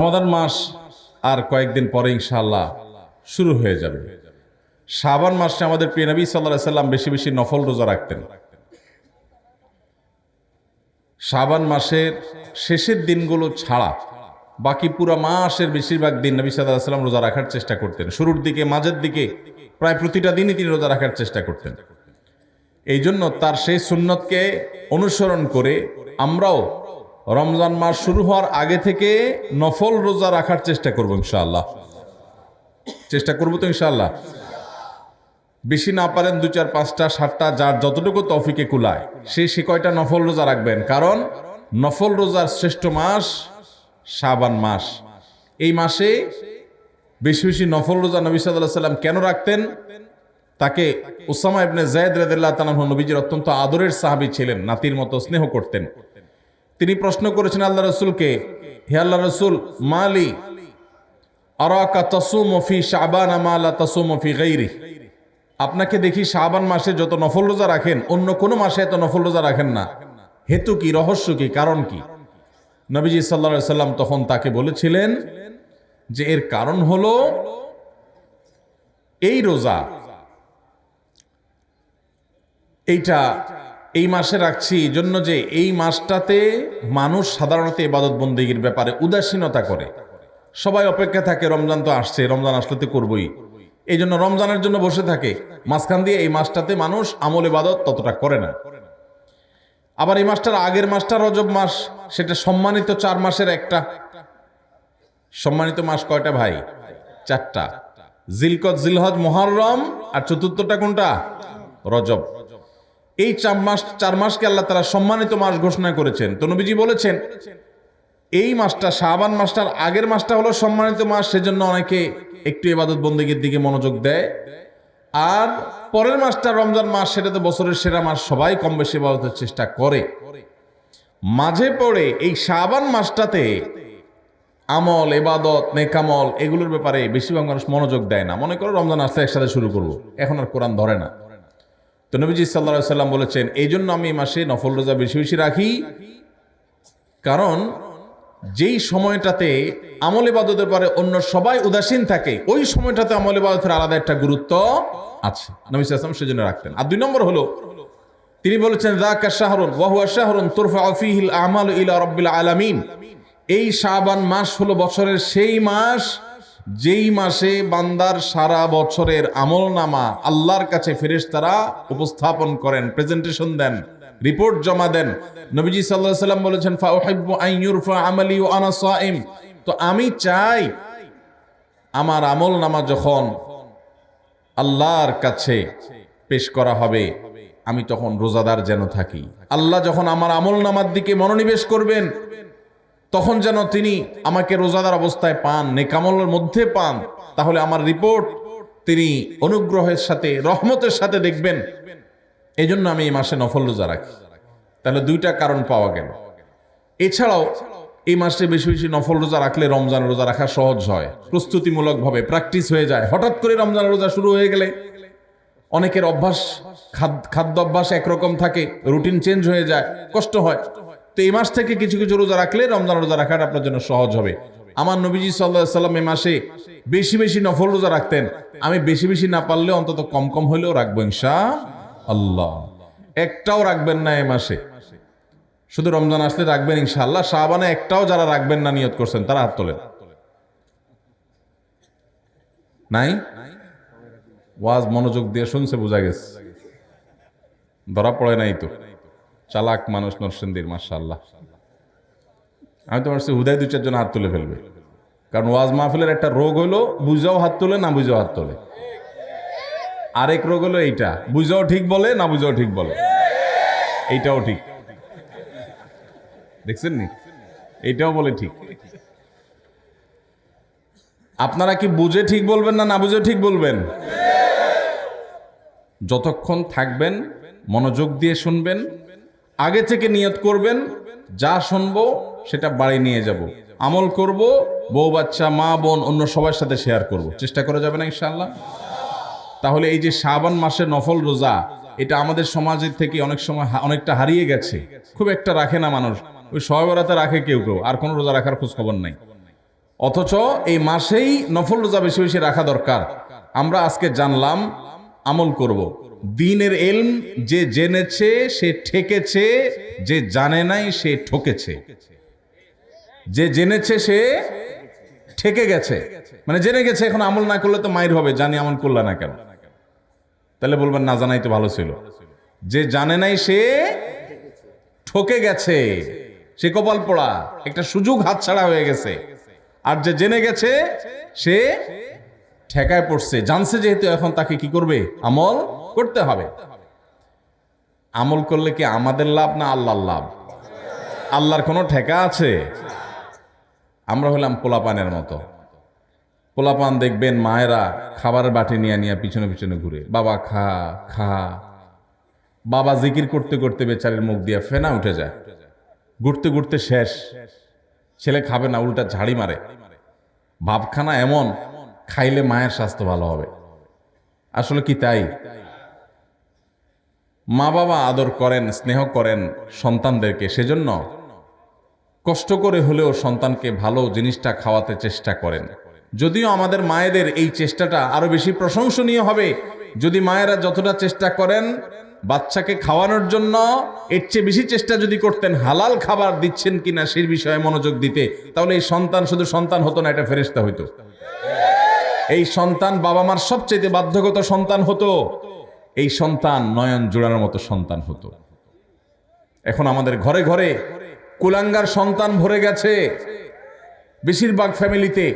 রমাদান মাস আর কয়েকদিন পরে ইনশাল্লাহ শুরু হয়ে যাবে। শাবান মাসে আমাদের প্রিয় নবী সাল্লাহ সাল্লাম বেশি বেশি নফল রোজা রাখতেন। শাবান মাসের শেষের দিনগুলো ছাড়া বাকি পুরো মাসের বেশিরভাগ দিন নবী সাল্লাহ সাল্লাম রোজা রাখার চেষ্টা করতেন। শুরুর দিকে, মাঝের দিকে প্রায় প্রতিটা দিনই তিনি রোজা রাখার চেষ্টা করতেন। এই জন্য তার সেই সুন্নতকে অনুসরণ করে আমরাও রমজান মাস শুরু হওয়ার আগে থেকে নফল রোজা রাখার চেষ্টা করব ইনশাআল্লাহ। চেষ্টা করব তো ইনশাআল্লাহ। বেশি না পারেন দু চার, পাঁচটা, সাতটা, যার যতটুকু তফিকে কুলায়, সে সে কয়টা নফল রোজা রাখবেন? কারণ নফল রোজার শ্রেষ্ঠ মাস শাবান মাস। এই মাসে বেশি বেশি নফল রোজা নবী সাল্লাহ সাল্লাম কেন রাখতেন? তাকে উসামা ইবনে জায়দ রাদিল্লাহ তালাহ নবীজির অত্যন্ত আদরের সাহাবী ছিলেন, নাতির মতো স্নেহ করতেন। তিনি প্রশ্ন করেছেন আল্লাহ রসুলকে, হে আল্লাহ রসুল, মালি আরাকা তসুমফি শাবান আমালা তসুমফি গৈরি আপনাকে দেখি শাবান মাসে যত নফল রোজা রাখেন, অন্য কোনো মাসে এত নফল রোজা রাখেন না। হেতু কি, রহস্য কি, কারণ কি? নবীজি সাল্লা সাল্লাম তখন তাকে বলেছিলেন যে এর কারণ হলো এই রোজা। এইটা এই মাসে রাখছি জন্য যে এই মাসটাতে মানুষ সাধারণত ইবাদত বন্দীগীর ব্যাপারে উদাসীনতা করে। সবাই অপেক্ষা থাকে, রমজান তো আসছে, রমজান আসলে তো করবই। এই জন্য রমজানের জন্য বসে থাকে। মাঝখান দিয়ে এই মাসটাতে মানুষ আমল ইবাদত ততটা করে না। আবার এই মাসটার আগের মাসটা রজব মাস, সেটা সম্মানিত চার মাসের একটা। সম্মানিত মাস কয়টা ভাই? চারটা। জিলকত, জিলহজ, মহরম, আর চতুর্থটা কোনটা? রজব। এই চার মাস, চার মাসকে আল্লাহ তারা সম্মানিত মাস ঘোষণা করেছেন। তো নবীজি বলেছেন, এই মাসটা, শাবান মাসটার আগের মাসটা হলো সম্মানিত মাস, সেজন্য অনেকে একটু এবাদত বন্দীগীর দিকে মনোযোগ দেয়। আর পরের মাসটা রমজান মাস, সেটা তো বছরের সেরা মাস, সবাই কম বেশি ইবাদতের চেষ্টা করে। মাঝে পড়ে এই শাবান মাসটাতে আমল এবাদত নেকামল এগুলোর ব্যাপারে বেশিরভাগ মানুষ মনোযোগ দেয় না। মনে করো রমজান আসলে একসাথে শুরু করব। এখন আর কোরআন ধরে না। তো নবীজি সাল্লা সাল্লাম বলেছেন, এই জন্য আমি এই মাসে নফল রোজা বেশি বেশি রাখি। কারণ যেই সময়টাতে আমল ইবাদতের পরে অন্য সবাই উদাসীন থাকে, ওই সময়টাতে আমল ইবাদতের আলাদা একটা গুরুত্ব আছে। নবী সাল্লাম সেজন্য রাখতেন। আর দুই নম্বর হলো, তিনি বলেছেন রাকা শাহরুন ওয়াহুয়া শাহরুন তুরফা ফিহিল আমাল ইলা রব্বিল আলামিন। এই শাবান মাস হলো বছরের সেই মাস, যেই মাসে বান্দার সারা বছরের আমল নামা আল্লাহর কাছে ফেরেশতারা উপস্থাপন করেন প্রেজেন্টেশন দেন রিপোর্ট জমা দেন। নবীজি সাল্লাহ সাল্লাম বলেছেন আমালি সাইম। তো আমি চাই আমার আমল নামা যখন আল্লাহর কাছে পেশ করা হবে, আমি তখন রোজাদার যেন থাকি। আল্লাহ যখন আমার আমল নামার দিকে মনোনিবেশ করবেন তখন যেন তিনি আমাকে রোজাদার অবস্থায় পান, নেকামলের মধ্যে পান, তাহলে আমার রিপোর্ট তিনি অনুগ্রহের সাথে, রহমতের সাথে দেখবেন। এই জন্য আমি এই মাসে নফল রোজা রাখি। তাহলে দুইটা কারণ পাওয়া গেল। এছাড়াও, এই মাসে বেশি বেশি নফল রোজা রাখলে রমজান রোজা রাখা সহজ হয়, প্রস্তুতিমূলকভাবে প্র্যাকটিস হয়ে যায়। হঠাৎ করে রমজান রোজা শুরু হয়ে গেলে অনেকের অভ্যাস খাদ্য অভ্যাস একরকম থাকে, রুটিন চেঞ্জ হয়ে যায়, কষ্ট হয়। তো এই মাস থেকে কিছু কিছু রোজা রাখলে রমজান রোজা রাখাটা আপনার জন্য সহজ হবে। আমার নবীজি সাল্লাহ সাল্লাম এই মাসে বেশি বেশি নফল রোজা রাখতেন। আমি বেশি বেশি না পারলে অন্তত কম কম হলেও রাখব ইনশা আল্লাহ একটাও রাখবেন না এ মাসে। শুধু রমজান আসলে রাখবেন ইনশাআল্লাহ শাহবানে একটাও যারা রাখবেন না নিয়ত করছেন, তারা হাত তোলেন। নাই? ওয়াজ মনোযোগ দিয়ে শুনছে, বোঝা গেছে। ধরা পড়ে নাই তো। চালাক মানুষ নরসিন্দির মাশাআল্লাহ। আমি তো ভাবছি হুদায় দু চারজন হাত তুলে ফেলবে। কারণ ওয়াজ মাহফিলের একটা রোগ হলো, বুঝাও হাত তোলে, না বুঝাও হাত তোলে। আরেক রোগ হলো এইটা, বুঝাও ঠিক বলে, না বুঝাও ঠিক বলে। এইটাও ঠিক। দেখছেন নি? এইটাও বলে ঠিক। আপনারা কি বুঝে ঠিক বলবেন না না বুঝে ঠিক বলবেন? যতক্ষণ থাকবেন, মনোযোগ দিয়ে শুনবেন আগে থেকে নিয়ত করবেন, যা শুনব সেটা বাড়ি নিয়ে যাব। আমল করব, বউ বাচ্চা, মা, বোন, অন্য সবার সাথে শেয়ার করব। চেষ্টা করা যাবে না ইনশাআল্লাহ? তাহলে এই যে শ্রাবণ মাসের নফল রোজা, এটা আমাদের সমাজের থেকে অনেক সময় অনেকটা হারিয়ে গেছে। খুব একটা রাখে না মানুষ। ওই সহবরাতে রাখে কেউ কেউ, আর কোনো রোজা রাখার খোঁজ খবর নাই। অথচ এই মাসেই নফল রোজা বেশি বেশি রাখা দরকার। আমরা আজকে জানলাম, আমল করব। দিনের এলম যে জেনেছে, সে ঠেকেছে, যে জানে নাই, সে ঠকেছে। যে জেনেছে, সে ঠেকে গেছে। মানে জেনে গেছে, এখন আমল না করলে তো মায়ের হবে, জানি আমল করলে না কেন। তাহলে বলবেন, না, জানাই তো ভালো ছিল। যে জানে নাই, সে ঠকে গেছে। সে কপাল পড়া, একটা সুযোগ হাতছাড়া হয়ে গেছে। আর যে জেনে গেছে, সে ঠেকায় পড়ছে। জানছে যেহেতু এখন তাকে কি করবে? আমল করতে হবে। আমল করলে কি আমাদের লাভ না আল্লাহর লাভ? আল্লাহর কোনো ঠেকা আছে? আমরা হলাম পোলাপানের মতো। পোলাপান দেখবেন মায়েরা খাবারের বাটি নিয়ে নিয়ে পিছনে পিছনে ঘুরে, বাবা, খা খা। বাবা জিকির করতে করতে বেচারের মুখ দিয়ে ফেনা উঠে যায়। ঘুরতে ঘুরতে শেষ। ছেলে খাবে না, উল্টা ঝাড়ি মারে। ভাবখানা এমন, খাইলে মায়ের স্বাস্থ্য ভালো হবে। আসলে কি তাই? মা বাবা আদর করেন, স্নেহ করেন সন্তানদেরকে, সেজন্য কষ্ট করে হলেও সন্তানকে ভালো জিনিসটা খাওয়াতে চেষ্টা করেন। যদিও আমাদের মায়েদের এই চেষ্টাটা আরও বেশি প্রশংসনীয় হবে, যদি মায়েরা যতটা চেষ্টা করেন বাচ্চাকে খাওয়ানোর জন্য, এর চেয়ে বেশি চেষ্টা যদি করতেন, হালাল খাবার দিচ্ছেন কিনা সেই বিষয়ে মনোযোগ দিতে, তাহলে এই সন্তান শুধু সন্তান হতো না, এটা ফেরেস্তা হইতো। এই সন্তান বাবা মার সবচেয়ে বাধ্যগত সন্তান হতো। এই সন্তান নয়ন জোড়ানোর মতো সন্তান হতো। এখন আমাদের ঘরে ঘরে কুলাঙ্গার সন্তান ভরে গেছে। বেশিরভাগ ফ্যামিলিতে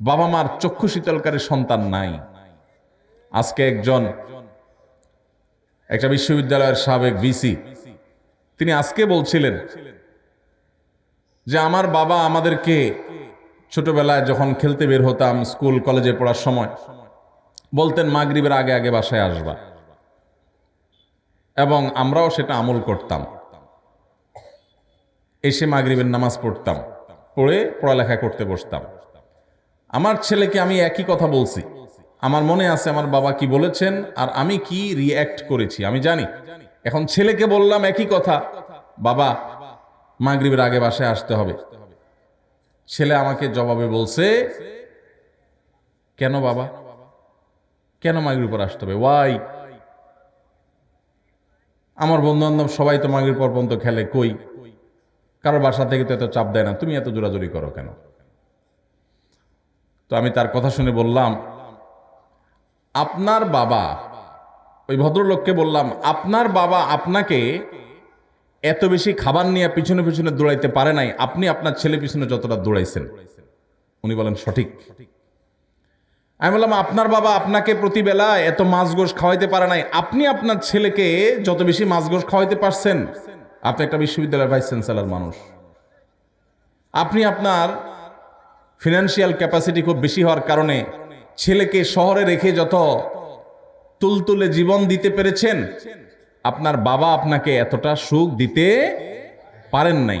বাবা মার চক্ষু শীতলকারী সন্তান নাই। আজকে একজন একটা বিশ্ববিদ্যালয়ের সাবেক ভিসি, তিনি আজকে বলছিলেন যে আমার বাবা আমাদেরকে ছোটবেলায় যখন খেলতে বের হতাম স্কুল, কলেজে পড়ার সময় বলতেন, মাগরিবের আগে আগে বাসায় আসবা। এবং আমরাও সেটা আমল করতাম। এসে মাগরিবের নামাজ পড়তাম, পড়ে পড়ালেখা করতে বসতাম। আমার ছেলেকে আমি একই কথা বলছি। আমার মনে আছে আমার বাবা কি বলেছেন আর আমি কি রিয়্যাক্ট করেছি, আমি জানি। এখন ছেলেকে বললাম একই কথা, বাবা, মাগরিবের আগে বাসায় আসতে হবে। ছেলে আমাকে জবাবে বলছে, কেন বাবা? কেন মাগরিব পর আসতে হবে? ওয়াই আমার বন্ধু বান্ধব সবাই তো মাগরিব পর পর্যন্ত খেলে, কই? কারোর বাসা থেকে তো এত চাপ দেয় না, তুমি এত জোরাজুরি করো কেন? তো আমি তার কথা শুনে বললাম, আপনার বাবা, ওই ভদ্রলোককে বললাম, আপনার বাবা আপনাকে এত বেশি খাবার নিয়ে পিছনে পিছনে দৌড়াইতে পারে নাই, আপনি আপনার ছেলে পিছনে যতটা দৌড়াইছেন। উনি বলেন, সঠিক। আমি বললাম, আপনার বাবা আপনাকে প্রতিবেলা এত মাছ গোশ খাওয়াইতে পারে নাই। আপনি আপনার ছেলেকে যত বেশি মাছ গোশ খাওয়াইতে পারছেন, আপনি একটা বিশ্ববিদ্যালয়ের ভাইস চ্যান্সেলর মানুষ। আপনি আপনার ফিনান্সিয়াল ক্যাপাসিটি খুব বেশি হওয়ার কারণে ছেলেকে শহরে রেখে যত তুলতুলে জীবন দিতে পেরেছেন, আপনার বাবা আপনাকে এতটা সুখ দিতে পারেন নাই।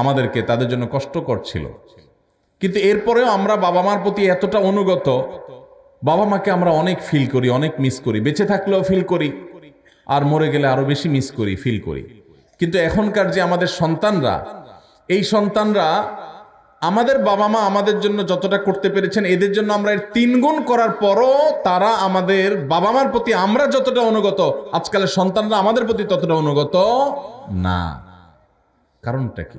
আমাদেরকে তাদের জন্য কষ্টকর ছিল। কিন্তু এরপরেও আমরা বাবা মার প্রতি এতটা অনুগত বাবা মাকে আমরা অনেক ফিল করি, অনেক মিস করি। বেঁচে থাকলেও ফিল করি, আর মরে গেলে আরও বেশি মিস করি ফিল করি। কিন্তু এখনকার যে আমাদের সন্তানরা, এই সন্তানরা আমাদের বাবা মা আমাদের জন্য যতটা করতে পেরেছেন, এদের জন্য আমরা এর তিন গুণ করার পরও তারা আমাদের বাবা মার প্রতি আমরা যতটা অনুগত, আজকালের সন্তানরা আমাদের প্রতি ততটা অনুগত না। কারণটা কি?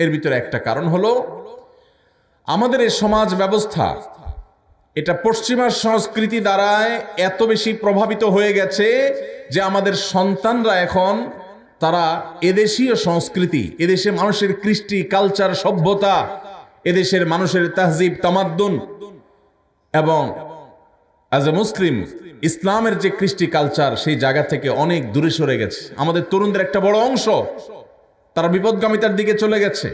এর ভিতরে একটা কারণ হলো, আমাদের এই সমাজ ব্যবস্থা, এটা পশ্চিমা সংস্কৃতি দ্বারায় এত বেশি প্রভাবিত হয়ে গেছে যে আমাদের সন্তানরা এখন, তারা এদেশীয় সংস্কৃতি, এদেশে মানুষের কৃষ্টি, কালচার, সভ্যতা, এদেশের মানুষের তাহজিব, তামাদ্দুন এবং অ্যাজ এ মুসলিম ইসলামের যে কৃষ্টি কালচার, সেই জায়গা থেকে অনেক দূরে সরে গেছে। আমাদের তরুণদের একটা বড় অংশ। তারা বিপদগামিতার দিকে চলে গেছে।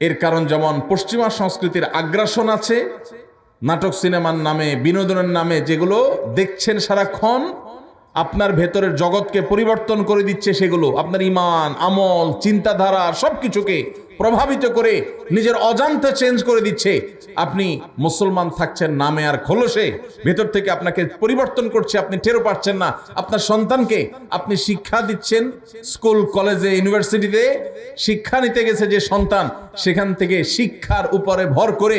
এর কারণ যেমন পশ্চিমা সংস্কৃতির আগ্রাসন আছে, নাটক সিনেমার নামে, বিনোদনের নামে যেগুলো দেখছেন সারাক্ষণ, আপনার ভেতরের জগৎকে পরিবর্তন করে দিচ্ছে সেগুলো। আপনার ইমান, আমল, চিন্তাধারা, সবকিছুকে প্রভাবিত করে নিজের অজান্তে চেঞ্জ করে দিচ্ছে। আপনি মুসলমান থাকছেন, নামে আর খোলসে, ভেতর থেকে আপনাকে পরিবর্তন করছে, আপনি টেরো পারছেন না। আপনার সন্তানকে আপনি শিক্ষা দিচ্ছেন স্কুল কলেজে ইউনিভার্সিটিতে শিক্ষা নিতে গেছে যে সন্তান, সেখান থেকে শিক্ষার উপরে ভর করে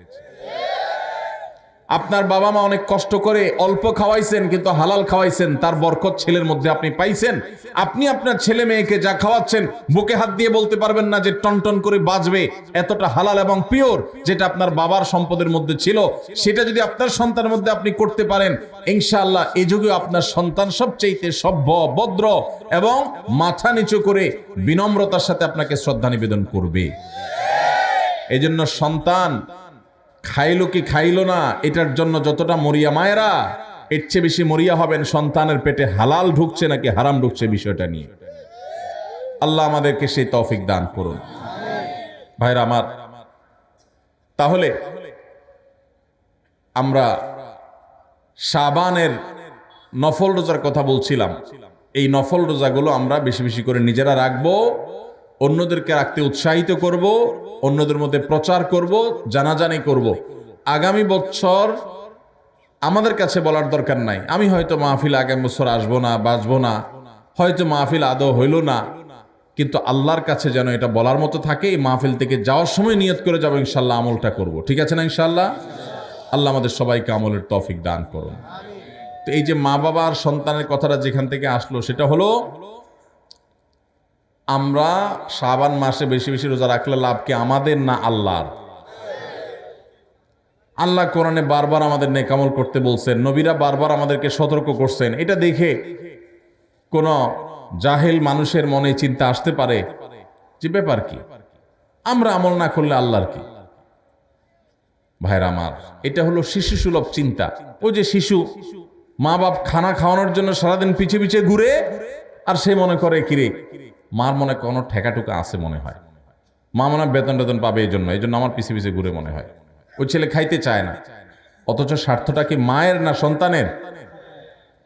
আপনার বাবা মা অনেক কষ্ট করে অল্প খাওয়াইছেন, কিন্তু হালাল খাওয়াইছেন, তার বরকত ছেলের মধ্যে আপনি পাইছেন। আপনি আপনার ছেলে মেয়েকে যা খাওয়াচ্ছেন, বুকে হাত দিয়ে বলতে পারবেন না যে টনটন করে বাঁচবে এতটা হালাল এবং পিওর যেটা আপনার বাবার সম্পদের মধ্যে ছিল। সেটা যদি আপনার সন্তানের মধ্যে আপনি করতে পারেন, ইনশাআল্লাহ এই যুগে আপনার সন্তান সবচেয়ে সভ্য, ভদ্র এবং মাথা নিচু করে বিনম্রতার সাথে আপনাকে শ্রদ্ধা নিবেদন করবে। এই জন্য সন্তান খাইলো কি খাইলো না, এটার জন্য যতটা মরিয়া মায়েরা, এর চেয়ে বেশি মরিয়া হবেন সন্তানের পেটে হালাল ঢুকছে নাকি হারাম ঢুকছে বিষয়টা নিয়ে। আল্লাহ আমাদেরকে সেই তৌফিক দান করুন। ভাইরা আমার, তাহলে আমরা সাবানের নফল রোজার কথা বলছিলাম। এই নফল রোজাগুলো আমরা বেশি বেশি করে নিজেরা রাখব। অন্যদেরকে রাখতে উৎসাহিত করব, অন্যদের মধ্যে প্রচার করব, জানাজানি করব। আগামী বছর আমাদের কাছে বলার দরকার নাই। আমি হয়তো মাহফিল আগামী বছর আসব না বাঁচবো না, হয়তো মাহফিল আদৌ হইল না, কিন্তু আল্লাহর কাছে যেন এটা বলার মতো থাকে, এই মাহফিল থেকে যাওয়ার সময় নিয়ত করে যাব, ইনশাল্লাহ আমলটা করব। ঠিক আছে না ইনশাল্লাহ? আল্লাহ আমাদের সবাইকে আমলের তফিক দান করুন। তো এই যে মা বাবার সন্তানের কথাটা যেখান থেকে আসলো, সেটা হলো আমরা শাবান মাসে বেশি বেশি রোজা রাখলে লাভ কি আমাদের না আল্লাহর? আল্লাহ কোরআনে বারবার আমাদের নেকামল করতে বলছেন, নবীরা বারবার আমাদেরকে সতর্ক করছেন। এটা দেখে কোন জাহেল মানুষের মনে চিন্তা আসতে পারে যে ব্যাপার কি? আমরা আমল না করলে আল্লাহর কি? ভাইরা আমার, এটা হলো শিশু সুলভ চিন্তা। ওই যে শিশু মা বাপ খানা খাওয়ানোর জন্য সারাদিন পিছে পিছে ঘুরে, আর সে মনে করে, কিরে মার মনে কোনো ঠেকাটুকা আছে মনে হয়। মা মনে হয় বেতন টেতন পাবে এই জন্য এই জন্য আমার পিছে পিছে ঘুরে মনে হয়। ওই ছেলে খাইতে চায় না। অথচ স্বার্থটা কি মায়ের না সন্তানের?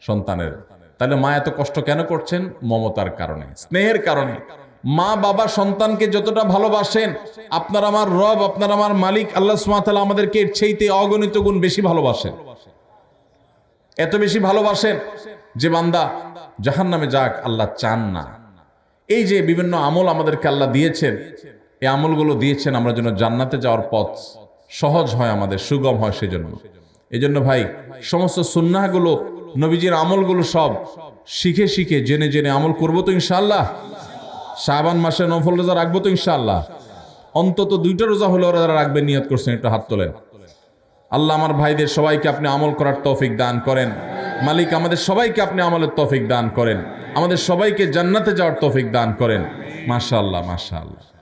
সন্তানের। তাহলে মা এত কষ্ট কেন করছেন? মমতার কারণে, স্নেহের কারণে। মা বাবা সন্তানকে যতটা ভালোবাসেন, আপনার আমার রব, আপনার আমার মালিক, আল্লাহ সুমাতালা আমাদেরকে চেয়েতে অগণিত গুণ বেশি ভালোবাসেন। এত বেশি ভালোবাসেন যে বান্দা জাহান নামে যাক, আল্লাহ চান না। এই যে বিভিন্ন আমল আমাদেরকে আল্লাহ দিয়েছেন, এই আমলগুলো দিয়েছেন আমরা যেন জান্নাতে যাওয়ার পথ সহজ হয় আমাদের, সুগম হয় সেজন্য। এই জন্য ভাই, সমস্ত সুন্নাহগুলো, নবীজির আমলগুলো সব শিখে শিখে জেনে জেনে আমল করব তো ইনশাল্লাহ শাবান মাসে নফল রোজা রাখব তো ইনশাল্লাহ অন্তত দুইটা রোজা হলে ওরা যারা রাখবেন, নিয়ত করছেন, একটু হাত তোলেন। আল্লাহ আমার ভাইদের সবাইকে আপনি আমল করার তৌফিক দান করেন। মালিক আমাদের সবাইকে আপনি আমলের তফিক দান করেন। আমাদের সবাইকে জান্নাতে যাওয়ার তফিক দান করেন। মাশাল্লাহ মাশাআল্লাহ।